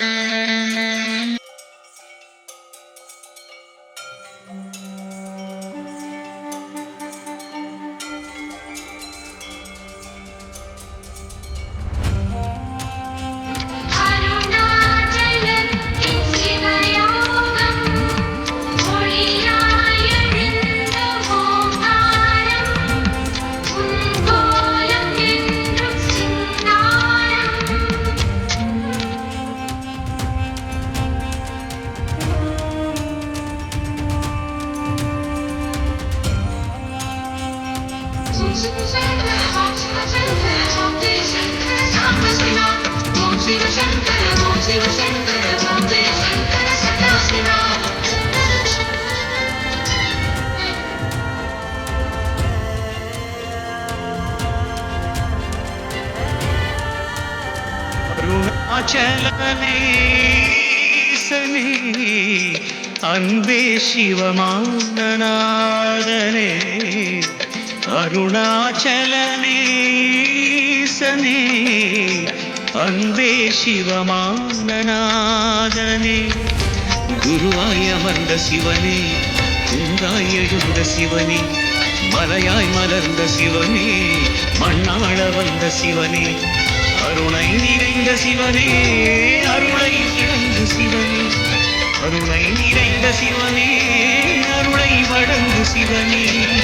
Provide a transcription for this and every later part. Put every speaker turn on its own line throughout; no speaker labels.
Mm.
அருணாச்சலனேசனே அன்பே சிவமானநாதனே அருணாச்சலனேசனே அன்பே சிவமானநாதனே. குருவாய் அமர்ந்த சிவனே குன்றாய் எழுந்த சிவனே மலையாய் மலர்ந்த சிவனே மண்ணாள வந்த சிவனே. அருணை நிறைந்த சிவனே அருளை இழந்த சிவனே. அருணை நிறைந்த சிவனே அருளை வழங்கு சிவனே.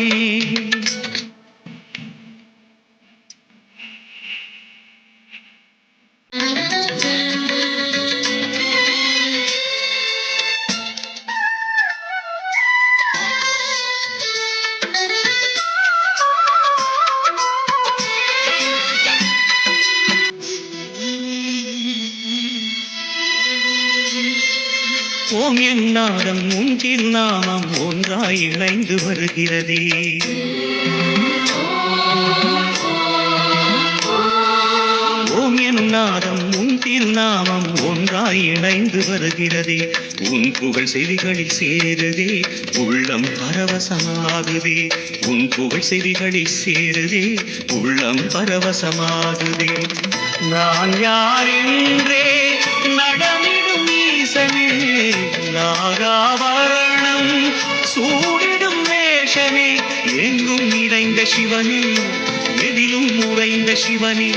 ஓம் எண்ணாதம் நாதம் உன் திருநாமம் ஒன்றாய் இணைந்து வருகிறதே. ஓம் எண்ணாதம் நாதம் உன் திருநாமம் ஒன்றாய் இணைந்து வருகிறதே. உன் புகழ் செவிகளில் சேருதே உள்ளம் பரவசமாகுதே. உன் புகழ் செவிகளில் சேருதே உள்ளம் பரவசமாகுதே. நான் யார் என்றே நடமிடும் ஈசனே. நாகாபரணம். சூடிடும் வேஷனே எங்கும் நிறைந்த சிவனே எதிலும் உறைந்த சிவனே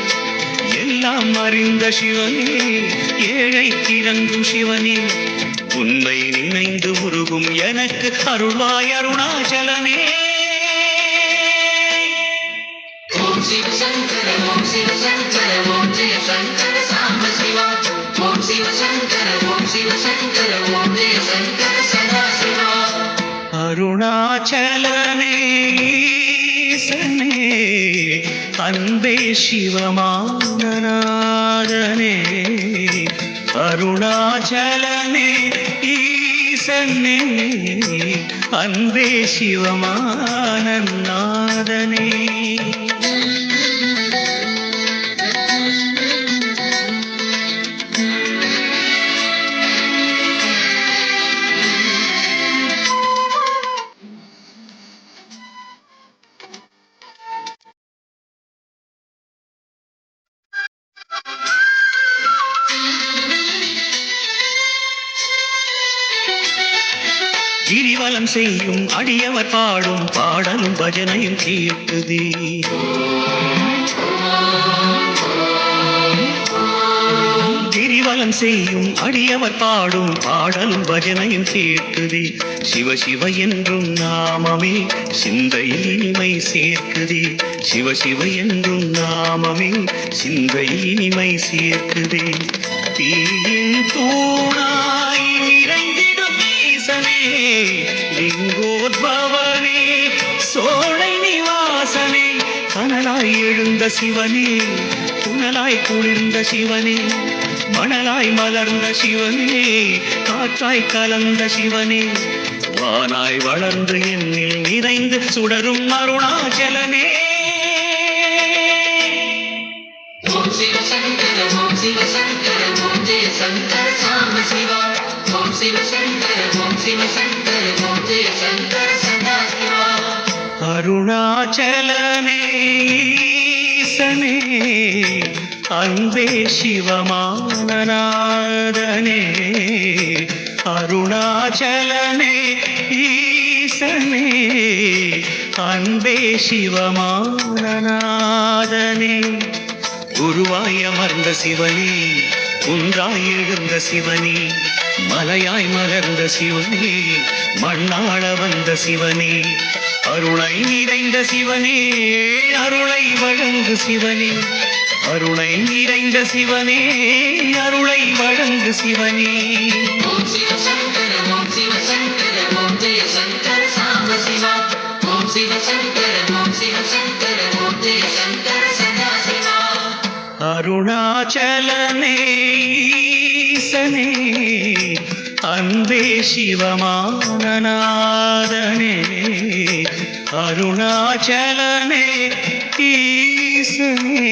எல்லாம் அறிந்த சிவனே ஏழை இறங்கும் சிவனே. உன்னை நினைந்து உருகும் எனக்கு அருள்வாய் அருணாச்சலனே.
ஓம் சிவ சங்கர ஓம் சிவ சங்கர ஓம் ஜெய சங்கர சாம்ப சிவா. ஓம் சிவ சங்கர ஓம் சிவ சங்கர ஓம்
அருணாச்சலனே ஈசனே அன்பே சிவமானநாதனே அருணாச்சலனே ஈசனே அன்பே சிவமானநாதனே கிரிவலம் செய்யும் அடியவர் பாடும் பாடலும் பஜனையும் கேட்குதே கிரிவலம் செய்யும் அடியவர் பாடும் பாடலும் பஜனையும் கேட்குதே சிவ சிவ என்றும் நாமமே சிந்தையில் இனிமை சேர்க்குதே. சிவ சிவ என்றும் நாமமே சிந்தையில் இனிமை சேர்க்குதே. தீயின் தூணாய் லிங்கோத்பவனே சோழை நிவாசனே கனலாய் எழுந்த சிவனே புனலாய் குளிர்ந்த சிவனே மணலாய் மலர்ந்த சிவனே காற்றாய் கலந்த சிவனே வானாய் வளர்ந்து என்னில் நிறைந்து சுடரும் அருணாச்சலனே.
ஓம் சிவ சங்கர ஓம் சிவ சங்கர ஓம் ஜெய சங்கர சாம சிவா. ஓம் சிவ சங்கர ஓம் சிவ சங்கர ஓம் ஜெய சங்கர சதா
அருணாச்சலனே ஈசனே அன்பே சிவமானநாதனே அருணாச்சலனே ஈசனே அன்பே சிவமானநாதனே. குருவாய் அமர்ந்த சிவனே குன்றாய் எழுந்த சிவனே மலையாய் மலர்ந்த சிவனே மண்ணாள வந்த சிவனே அருளை நிறைந்த சிவனே அருளை வழங்கு சிவனே அருளை நிறைந்த சிவனே அருளை வழங்கு சிவனே. அருணாச்சலனே ஈசனே. அன்பே சிவமானநாதனே அருணாச்சலனே ஈசனே